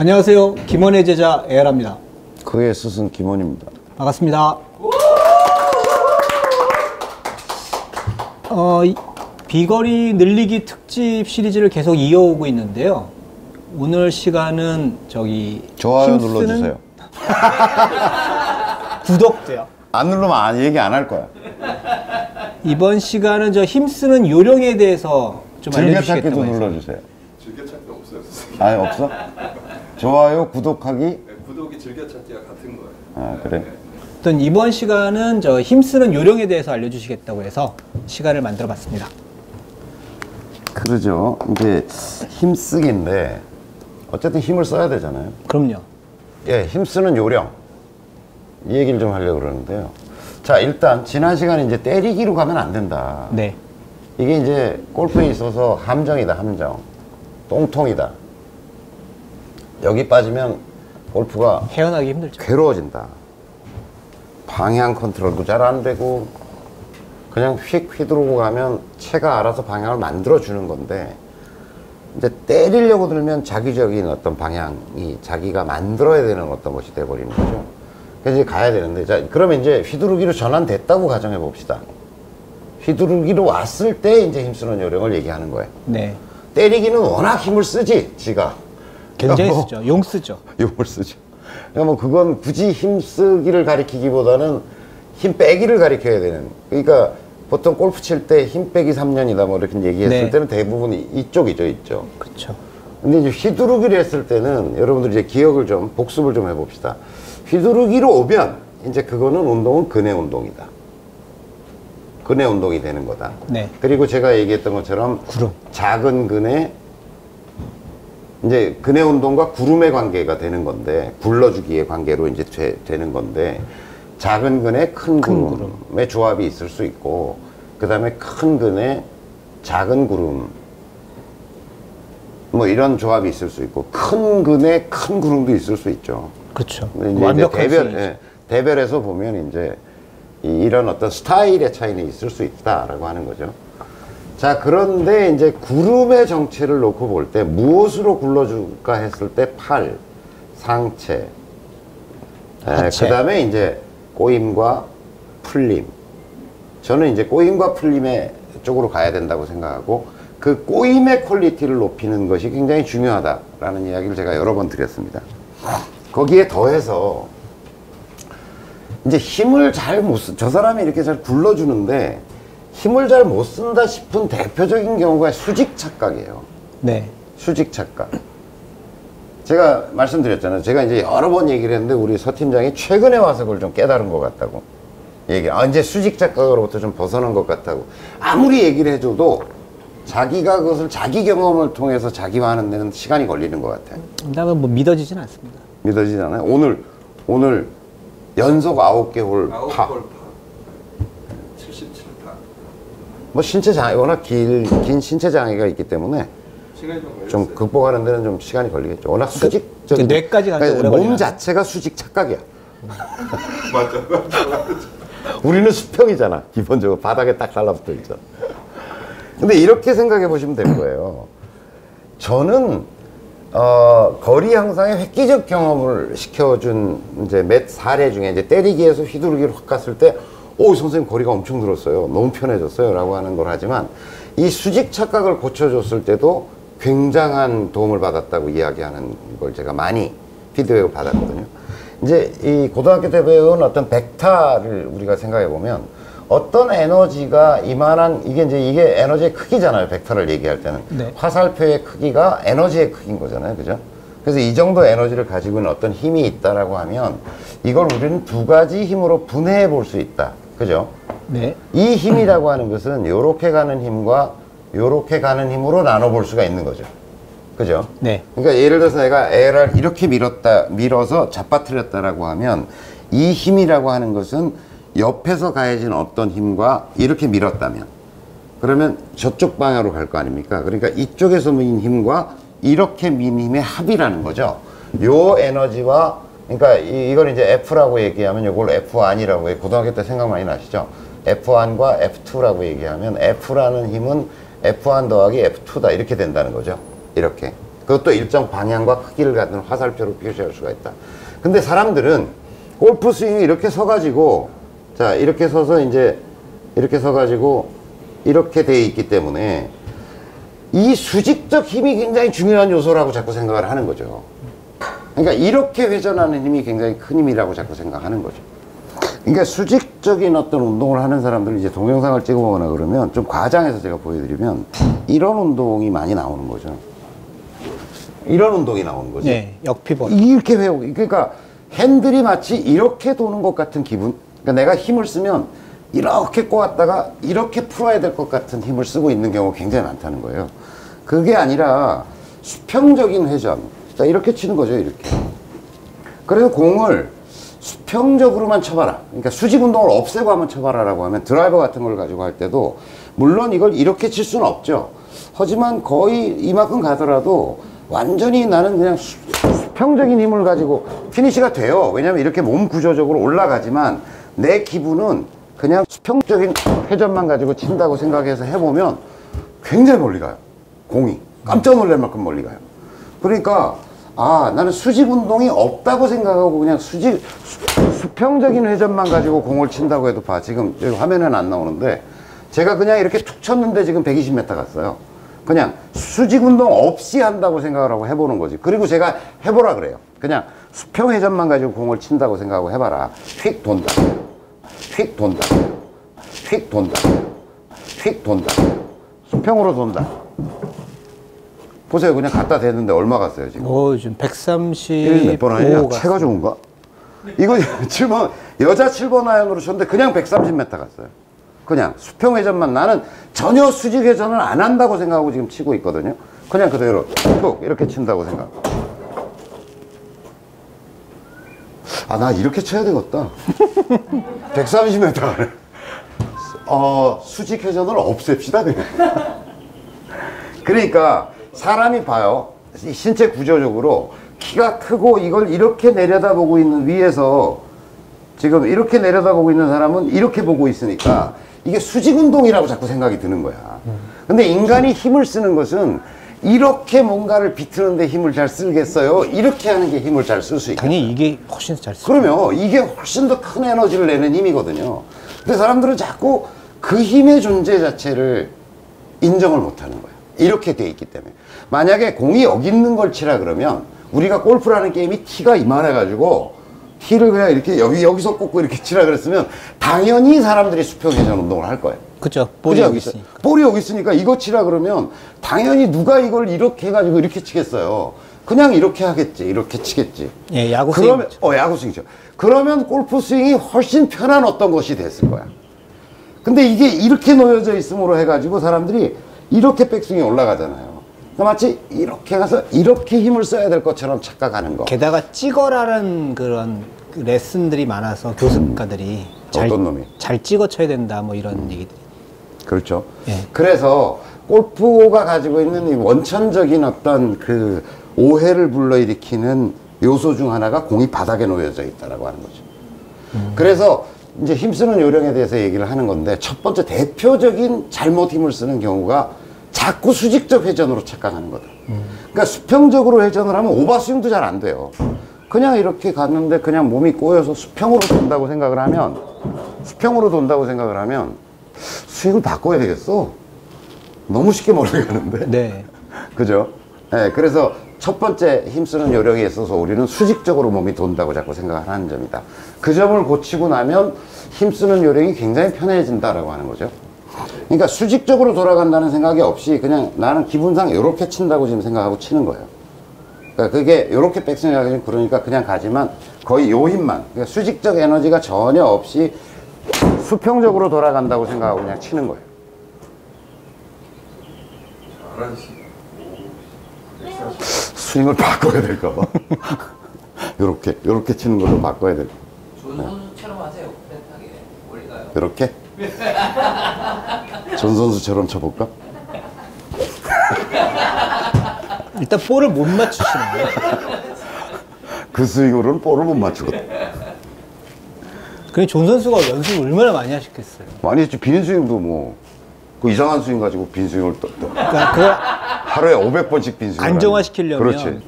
안녕하세요. 김원의 제자 에라입니다. 그의 스승 김원입니다. 반갑습니다. 어, 이 비거리 늘리기 특집 시리즈를 계속 이어오고 있는데요. 오늘 시간은 저기 좋아요 힘쓰는 눌러주세요. 구독도요. 안 누르면 안, 얘기 안 할 거야. 이번 시간은 저 힘쓰는 요령에 대해서 좀 알려주시겠다고 즐겨찾기도 해서. 눌러주세요. 즐겨찾기 없어요. 아니 없어? 좋아요, 구독하기. 네, 구독이 즐겨찾기가 같은 거예요. 아 그래? 어떤 이번 시간은 저 힘쓰는 요령에 대해서 알려주시겠다고 해서 시간을 만들어봤습니다. 그러죠. 이제 힘쓰기인데 어쨌든 힘을 써야 되잖아요. 그럼요. 예, 힘쓰는 요령 이 얘기를 좀 하려고 그러는데요. 자 일단 지난 시간에 이제 때리기로 가면 안 된다. 네. 이게 이제 골프에 있어서 함정이다 함정 똥통이다 여기 빠지면 골프가 헤어나기 힘들죠. 괴로워진다. 방향 컨트롤도 잘 안 되고 그냥 휙 휘두르고 가면 채가 알아서 방향을 만들어 주는 건데 이제 때리려고 들면 자기적인 어떤 방향이 자기가 만들어야 되는 어떤 것이 돼 버리는 거죠. 그래서 이제 가야 되는데 자 그러면 이제 휘두르기로 전환됐다고 가정해 봅시다. 휘두르기로 왔을 때 이제 힘쓰는 요령을 얘기하는 거예요. 네. 때리기는 워낙 힘을 쓰지 지가 굉장히 그러니까 뭐 쓰죠. 용 쓰죠. 용을 쓰죠. 그러니까 뭐 그건 굳이 힘쓰기를 가리키기보다는 힘 빼기를 가리켜야 되는. 그러니까 보통 골프 칠 때 힘 빼기 3년이다 뭐 이렇게 얘기했을 네. 때는 대부분 이- 이쪽이죠, 이쪽. 그렇죠. 근데 이제 휘두르기를 했을 때는 여러분들 이제 기억을 좀 복습을 좀 해봅시다. 휘두르기로 오면 이제 그거는 운동은 근해 운동이다. 근해 운동이 되는 거다. 네. 그리고 제가 얘기했던 것처럼 구름. 작은 근해 이제 근해 운동과 구름의 관계가 되는 건데 굴러주기의 관계로 이제 되, 는 건데 작은 근해 큰큰 구름의 조합이 있을 수 있고 그 다음에 큰 근해 작은 구름 뭐 이런 조합이 있을 수 있고 큰 근해 큰 구름도 있을 수 있죠. 그렇죠. 완벽한 대별. 예, 대별에서 보면 이제 이- 이런 어떤 스타일의 차이는 있을 수 있다라고 하는 거죠. 자, 그런데 이제 구름의 정체를 놓고 볼 때 무엇으로 굴러줄까 했을 때 팔, 상체. 그 다음에 이제 꼬임과 풀림. 저는 이제 꼬임과 풀림의 쪽으로 가야 된다고 생각하고 그 꼬임의 퀄리티를 높이는 것이 굉장히 중요하다라는 이야기를 제가 여러 번 드렸습니다. 거기에 더해서 이제 힘을 잘 못 쓰, 저 사람이 이렇게 잘 굴러주는데 힘을 잘 못 쓴다 싶은 대표적인 경우가 수직 착각이에요. 네. 수직 착각. 제가 말씀드렸잖아요. 제가 이제 여러 번 얘기를 했는데 우리 서 팀장이 최근에 와서 그걸 좀 깨달은 것 같다고. 얘기. 아, 이제 수직 착각으로부터 좀 벗어난 것 같다고. 아무리 얘기를 해줘도 자기가 그것을 자기 경험을 통해서 자기화하는 데는 시간이 걸리는 것 같아요. 나는 뭐 믿어지진 않습니다. 믿어지지 않아요? 오늘, 오늘 연속 아홉 개홀 아홉 파. 골 파. 77파. 뭐 신체 장애, 워낙 길, 긴 신체 장애가 있기 때문에 시간이 좀 극복하는 데는 좀 시간이 걸리겠죠. 워낙 수직, 그 뇌까지 가기 오래 몸? 자체가 수직 착각이야. 맞아, 맞아, 맞아. 우리는 수평이잖아. 기본적으로 바닥에 딱 달라붙어 있죠. 근데 이렇게 생각해 보시면 될 거예요. 저는 어, 거리 향상에 획기적 경험을 시켜준 이제 몇 사례 중에 이제 때리기에서 휘두르기로 확 갔을 때, 오 선생님 거리가 엄청 늘었어요. 너무 편해졌어요.라고 하는 걸 하지만 이 수직 착각을 고쳐줬을 때도 굉장한 도움을 받았다고 이야기하는 걸 제가 많이 피드백을 받았거든요. 이제 이 고등학교 때 배운 어떤 벡터를 우리가 생각해 보면 어떤 에너지가 이만한 이게 이제 이게 에너지의 크기잖아요. 벡터를 얘기할 때는 네. 화살표의 크기가 에너지의 크기인 거잖아요. 그죠? 그래서 이 정도 에너지를 가지고 있는 어떤 힘이 있다라고 하면 이걸 우리는 두 가지 힘으로 분해해 볼 수 있다. 그죠? 네. 이 힘이라고 하는 것은 요렇게 가는 힘과 요렇게 가는 힘으로 나눠 볼 수가 있는 거죠. 그죠? 네. 그러니까 예를 들어서 내가 애를 이렇게 밀었다, 밀어서 잡아뜨렸다라고 하면 이 힘이라고 하는 것은 옆에서 가해진 어떤 힘과 이렇게 밀었다면 그러면 저쪽 방향으로 갈 거 아닙니까? 그러니까 이쪽에서 민 힘과 이렇게 민 힘의 합이라는 거죠. 요 에너지와 그러니까 이, 이걸 이제 F라고 얘기하면 이걸 F1이라고 해. 고등학교 때 생각 많이 나시죠? F1과 F2라고 얘기하면 F라는 힘은 F1 더하기 F2다 이렇게 된다는 거죠. 이렇게. 그것도 일정 방향과 크기를 갖는 화살표로 표시할 수가 있다. 근데 사람들은 골프 스윙이 이렇게 서가지고 자 이렇게 서서 이제 이렇게 서가지고 이렇게 돼 있기 때문에 이 수직적 힘이 굉장히 중요한 요소라고 자꾸 생각을 하는 거죠. 그러니까 이렇게 회전하는 힘이 굉장히 큰 힘이라고 자꾸 생각하는 거죠. 그러니까 수직적인 어떤 운동을 하는 사람들 이제 동영상을 찍어보거나 그러면 좀 과장해서 제가 보여드리면 이런 운동이 많이 나오는 거죠. 이런 운동이 나오는 거죠. 네, 역피벗. 이렇게 회오 그러니까 핸들이 마치 이렇게 도는 것 같은 기분. 그러니까 내가 힘을 쓰면 이렇게 꼬았다가 이렇게 풀어야 될 것 같은 힘을 쓰고 있는 경우가 굉장히 많다는 거예요. 그게 아니라 수평적인 회전. 자, 이렇게 치는 거죠, 이렇게. 그래서 공을 수평적으로만 쳐봐라. 그러니까 수직 운동을 없애고 한번 쳐봐라라고 하면 드라이버 같은 걸 가지고 할 때도 물론 이걸 이렇게 칠 수는 없죠. 하지만 거의 이만큼 가더라도 완전히 나는 그냥 수, 수평적인 힘을 가지고 피니시가 돼요. 왜냐면 이렇게 몸 구조적으로 올라가지만 내 기분은 그냥 수평적인 회전만 가지고 친다고 생각해서 해보면 굉장히 멀리 가요. 공이. 깜짝 놀랄 만큼 멀리 가요. 그러니까 아 나는 수직 운동이 없다고 생각하고 그냥 수직 수, 수평적인 회전만 가지고 공을 친다고 해도 봐. 지금 여기 화면에는 안 나오는데 제가 그냥 이렇게 툭 쳤는데 지금 120m 갔어요. 그냥 수직 운동 없이 한다고 생각을 하고 해보는 거지. 그리고 제가 해보라 그래요. 그냥 수평 회전만 가지고 공을 친다고 생각하고 해봐라. 휙 돈다. 휙 돈다. 휙 돈다. 휙 돈다. 수평으로 돈다 보세요. 그냥 갖다 대는데 얼마 갔어요, 지금? 오, 지금 135. 1몇번 아니야? 체가 좋은가? 이거 7번, 여자 7번 아이언으로 쳤는데 그냥 130m 갔어요. 그냥 수평 회전만 나는 전혀 수직 회전을 안 한다고 생각하고 지금 치고 있거든요. 그냥 그대로 툭 이렇게 친다고 생각. 아, 나 이렇게 쳐야 되겠다. 130m 가네. 어, 수직 회전을 없앱시다, 그냥. 그러니까 사람이 봐요. 이 신체 구조적으로 키가 크고 이걸 이렇게 내려다보고 있는 위에서 지금 이렇게 내려다보고 있는 사람은 이렇게 보고 있으니까 이게 수직 운동이라고 자꾸 생각이 드는 거야. 근데 인간이 힘을 쓰는 것은 이렇게 뭔가를 비트는데 힘을 잘 쓰겠어요? 이렇게 하는 게 힘을 잘 쓸 수 있겠어요? 당연히 이게 훨씬 잘 쓰. 그러면 이게 훨씬 더 큰 에너지를 내는 힘이거든요. 근데 사람들은 자꾸 그 힘의 존재 자체를 인정을 못 하는 거예요. 이렇게 돼 있기 때문에. 만약에 공이 여기 있는 걸 치라 그러면 우리가 골프라는 게임이 티가 이만해 가지고 티를 그냥 이렇게 여기, 여기서 꽂고 이렇게 치라 그랬으면 당연히 사람들이 수평 회전 운동을 할 거예요. 그죠. 볼이? 여기 있으니까. 볼이 여기 있으니까 이거 치라 그러면 당연히 누가 이걸 이렇게 해 가지고 이렇게 치겠어요. 그냥 이렇게 하겠지. 이렇게 치겠지. 예, 야구 그러면 스윙이죠. 어 야구 스윙이죠. 그러면 골프 스윙이 훨씬 편한 어떤 것이 됐을 거야. 근데 이게 이렇게 놓여져 있음으로 해 가지고 사람들이 이렇게 백스윙이 올라가잖아요. 그러니까 마치 이렇게 가서 이렇게 힘을 써야 될 것처럼 착각하는 거. 게다가 찍어라는 그런 그 레슨들이 많아서 교습가들이 잘, 어떤 놈이? 잘 찍어 쳐야 된다 뭐 이런 얘기들이. 그렇죠. 예. 그래서 골프가 가지고 있는 이 원천적인 어떤 그 오해를 불러일으키는 요소 중 하나가 공이 바닥에 놓여져 있다라고 하는 거죠. 그래서 이제 힘쓰는 요령에 대해서 얘기를 하는 건데 첫 번째 대표적인 잘못 힘을 쓰는 경우가 자꾸 수직적 회전으로 착각하는 거다. 그러니까 수평적으로 회전을 하면 오버스윙도 잘 안 돼요. 그냥 이렇게 갔는데 그냥 몸이 꼬여서 수평으로 돈다고 생각을 하면 수평으로 돈다고 생각을 하면 스윙을 바꿔야 되겠어. 너무 쉽게 멀리 가는데. 네. 그죠? 네, 그래서 첫 번째 힘쓰는 요령에 있어서 우리는 수직적으로 몸이 돈다고 자꾸 생각하는 점이다. 그 점을 고치고 나면 힘쓰는 요령이 굉장히 편해진다라고 하는 거죠. 그러니까 수직적으로 돌아간다는 생각이 없이 그냥 나는 기분상 이렇게 친다고 지금 생각하고 치는 거예요. 그러니까 그게 이렇게 백스윙하기 그러니까 그냥 가지만 거의 요 힘만 그러니까 수직적 에너지가 전혀 없이 수평적으로 돌아간다고 생각하고 그냥 치는 거예요. 스윙을 바꿔야 될까 봐. 요렇게 요렇게 치는 걸로 바꿔야 될. 좋은 선수처럼 하세요. 요렇게. 전 선수처럼 쳐볼까? 일단 볼을 못 맞추시네요. 그 스윙으로는 볼을 못 맞추거든. 그존 선수가 연습을 얼마나 많이 하셨겠어요. 많이 했지. 빈 스윙도 뭐 그 이상한 스윙 가지고 빈 스윙을 또, 또 그러니까 그 하루에 500번씩 빈 스윙 안정화시키려면. 그렇지.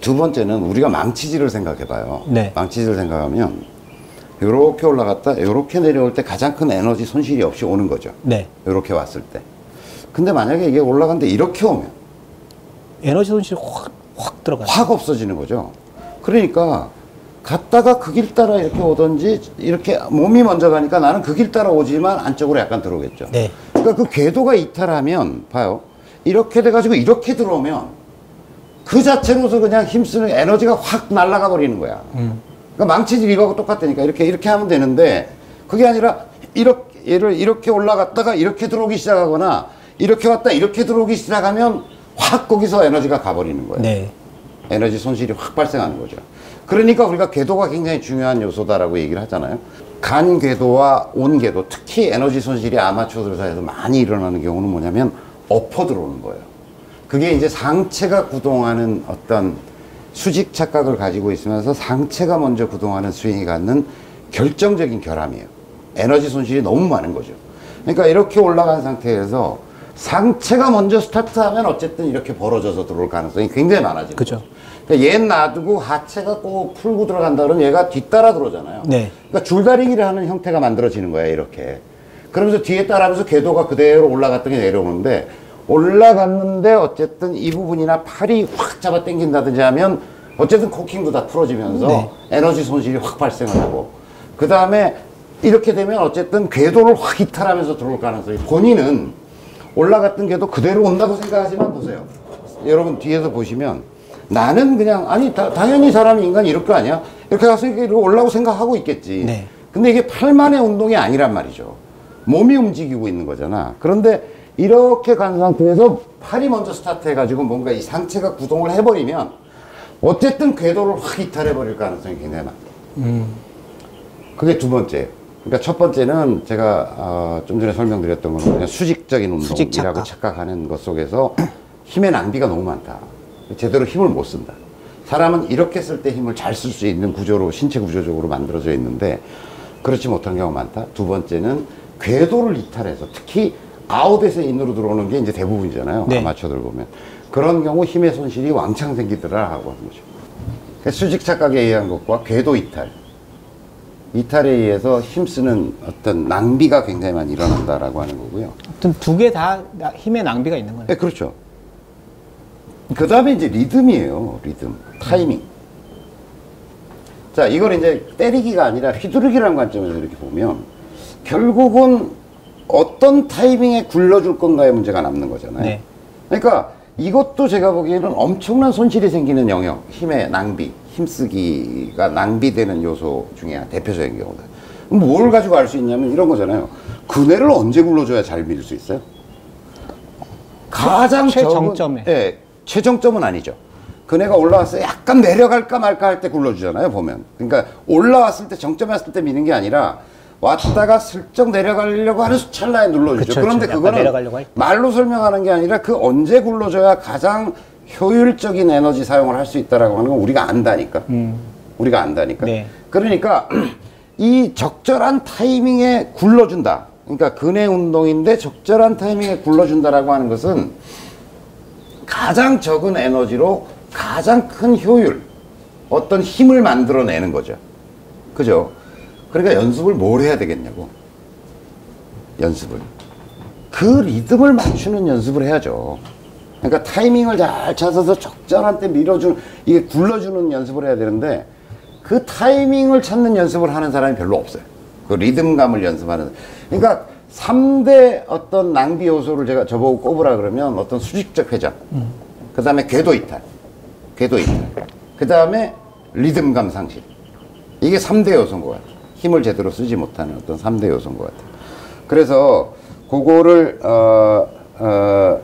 두 번째는 우리가 망치질을 생각해봐요. 네. 망치질을 생각하면 이렇게 올라갔다 이렇게 내려올 때 가장 큰 에너지 손실이 없이 오는 거죠. 네. 이렇게 왔을 때. 근데 만약에 이게 올라갔는데 이렇게 오면 에너지 손실이 확, 확 들어가요. 확 없어지는 거죠. 그러니까 갔다가 그 길 따라 이렇게 오든지 이렇게 몸이 먼저 가니까 나는 그 길 따라 오지만 안쪽으로 약간 들어오겠죠. 네. 그러니까 그 궤도가 이탈하면 봐요. 이렇게 돼가지고 이렇게 들어오면 그 자체로서 그냥 힘쓰는 에너지가 확 날아가 버리는 거야. 그러니까 망치질 이거하고 똑같다니까 이렇게 이렇게 하면 되는데 그게 아니라 이렇게 얘를 이렇게 올라갔다가 이렇게 들어오기 시작하거나 이렇게 왔다 이렇게 들어오기 시작하면 확 거기서 에너지가 가버리는 거예요. 네. 에너지 손실이 확 발생하는 거죠. 그러니까 우리가 궤도가 굉장히 중요한 요소다라고 얘기를 하잖아요. 간 궤도와 온 궤도, 특히 에너지 손실이 아마추어들 사이에서 많이 일어나는 경우는 뭐냐면 엎어 들어오는 거예요. 그게 이제 상체가 구동하는 어떤 수직 착각을 가지고 있으면서 상체가 먼저 구동하는 스윙이 갖는 결정적인 결함이에요. 에너지 손실이 너무 많은 거죠. 그러니까 이렇게 올라간 상태에서 상체가 먼저 스타트하면 어쨌든 이렇게 벌어져서 들어올 가능성이 굉장히 많아지는 그죠. 그러니까 얘 놔두고 하체가 꼭 풀고 들어간다 그러면 얘가 뒤따라 들어오잖아요. 네. 그러니까 줄다리기를 하는 형태가 만들어지는 거야 이렇게. 그러면서 뒤에 따라하면서 궤도가 그대로 올라갔더니 내려오는데 올라갔는데 어쨌든 이 부분이나 팔이 확 잡아 당긴다든지 하면 어쨌든 코킹도 다 풀어지면서 네. 에너지 손실이 확 발생을 하고 그 다음에 이렇게 되면 어쨌든 궤도를 확 이탈하면서 들어올 가능성이 본인은 올라갔던 궤도 그대로 온다고 생각하지만 보세요. 여러분 뒤에서 보시면 나는 그냥 아니 다- 당연히 사람이 인간이 이럴 거 아니야 이렇게 가서 이렇게 올라고 생각하고 있겠지. 네. 근데 이게 팔만의 운동이 아니란 말이죠. 몸이 움직이고 있는 거잖아. 그런데 이렇게 간 상태에서 팔이 먼저 스타트 해가지고 뭔가 이 상체가 구동을 해버리면 어쨌든 궤도를 확 이탈해버릴 가능성이 굉장히 많다. 그게 두 번째. 그러니까 첫 번째는 제가 어, 좀 전에 설명드렸던 거는 그냥 수직적인 운동이라고 수직 착각. 착각 하는 것 속에서 힘의 낭비가 너무 많다. 제대로 힘을 못 쓴다. 사람은 이렇게 쓸 때 힘을 잘 쓸 수 있는 구조로 신체 구조적으로 만들어져 있는데 그렇지 못한 경우가 많다. 두 번째는 궤도를 이탈해서 특히 아웃에서 인으로 들어오는 게 이제 대부분이잖아요. 네. 아마추어들 보면 그런 경우 힘의 손실이 왕창 생기더라 하고 하는 거죠. 수직 착각에 의한 것과 궤도 이탈 이탈에 의해서 힘쓰는 어떤 낭비가 굉장히 많이 일어난다라고 하는 거고요. 아무튼 두 개 다 힘의 낭비가 있는 거예요. 네, 그렇죠. 그 다음에 이제 리듬이에요. 리듬. 타이밍. 자, 이걸 이제 때리기가 아니라 휘두르기라는 관점에서 이렇게 보면 결국은 어떤 타이밍에 굴러줄 건가의 문제가 남는 거잖아요. 네. 그러니까 이것도 제가 보기에는 엄청난 손실이 생기는 영역, 힘의 낭비, 힘쓰기가 낭비되는 요소 중에 대표적인 경우다. 뭘 가지고 알 수 있냐면 이런 거잖아요. 그네를 언제 굴러줘야 잘 밀 수 있어요? 가장 최정점에. 예, 최정점은 아니죠. 그네가 올라왔어요. 약간 내려갈까 말까 할 때 굴러주잖아요, 보면. 그러니까 올라왔을 때, 정점에 왔을 때 미는 게 아니라 왔다가 슬쩍 내려가려고 하는 찰나에 눌러주죠. 그쵸, 그런데 그쵸. 그거는. 말로 설명하는 게 아니라 그 언제 굴러줘야 가장 효율적인 에너지 사용을 할 수 있다라고 하는 건 우리가 안다니까. 우리가 안다니까. 네. 그러니까 이 적절한 타이밍에 굴러준다. 그러니까 근해 운동인데 적절한 타이밍에 굴러준다라고 하는 것은 가장 적은 에너지로 가장 큰 효율, 어떤 힘을 만들어내는 거죠. 그죠? 그러니까 연습을 뭘 해야 되겠냐고. 연습을. 그 리듬을 맞추는 연습을 해야죠. 그러니까 타이밍을 잘 찾아서 적절한 때 밀어주는, 이게 굴러주는 연습을 해야 되는데, 그 타이밍을 찾는 연습을 하는 사람이 별로 없어요. 그 리듬감을 연습하는. 그러니까 3대 어떤 낭비 요소를 제가 저보고 꼽으라 그러면 어떤 수직적 회전, 그 다음에 궤도 이탈, 궤도 이탈, 그 다음에 리듬감 상실. 이게 3대 요소인 것 같아요. 힘을 제대로 쓰지 못하는 어떤 3대 요소인 것 같아요. 그래서 그거를, 어, 어,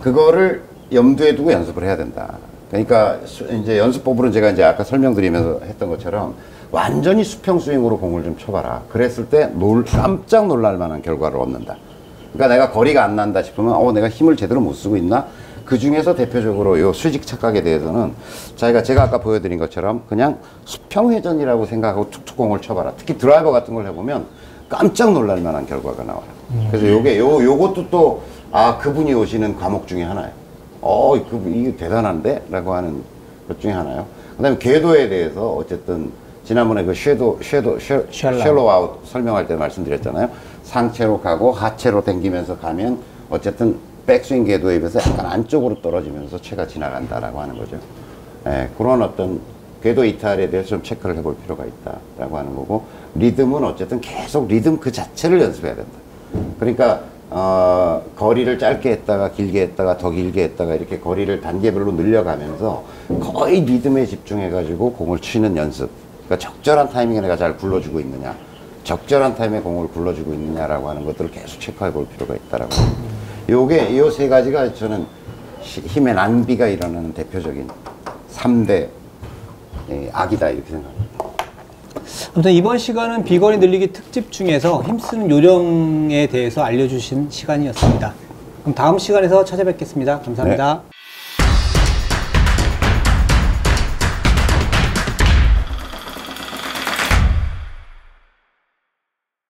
그거를 염두에 두고 연습을 해야 된다. 그러니까 수- 이제 연습법으로는 제가 이제 아까 설명드리면서 했던 것처럼 완전히 수평 스윙으로 공을 좀 쳐봐라. 그랬을 때 놀, 깜짝 놀랄 만한 결과를 얻는다. 그러니까 내가 거리가 안 난다 싶으면 어 내가 힘을 제대로 못 쓰고 있나? 그 중에서 대표적으로 요 수직 착각에 대해서는 자기가 제가 아까 보여드린 것처럼 그냥 수평 회전이라고 생각하고 툭툭 공을 쳐봐라. 특히 드라이버 같은 걸 해보면 깜짝 놀랄 만한 결과가 나와요. 그래서 요게 요 요것도 또 아 그분이 오시는 과목 중에 하나예요. 어, 그 이게 대단한데라고 하는 것 중에 하나요. 그다음에 궤도에 대해서 어쨌든 지난번에 그 쉐도 쉐도 쉐. 쉘로 아웃 설명할 때 말씀드렸잖아요. 상체로 가고 하체로 당기면서 가면 어쨌든 백스윙 궤도에 비해서 약간 안쪽으로 떨어지면서 채가 지나간다라고 하는 거죠. 예, 그런 어떤 궤도 이탈에 대해서 좀 체크를 해볼 필요가 있다라고 하는 거고 리듬은 어쨌든 계속 리듬 그 자체를 연습해야 된다. 그러니까 어, 거리를 짧게 했다가 길게 했다가 더 길게 했다가 이렇게 거리를 단계별로 늘려가면서 거의 리듬에 집중해가지고 공을 치는 연습. 그러니까 적절한 타이밍에 내가 잘 굴러주고 있느냐, 적절한 타임에 공을 굴러주고 있느냐라고 하는 것들을 계속 체크해 볼 필요가 있다라고. 요게 요 세 가지가 저는 시- 힘의 낭비가 일어나는 대표적인 3대 악이다 이렇게 생각합니다. 아무튼 이번 시간은 비거리 늘리기 특집 중에서 힘쓰는 요령에 대해서 알려주신 시간이었습니다. 그럼 다음 시간에서 찾아뵙겠습니다. 감사합니다.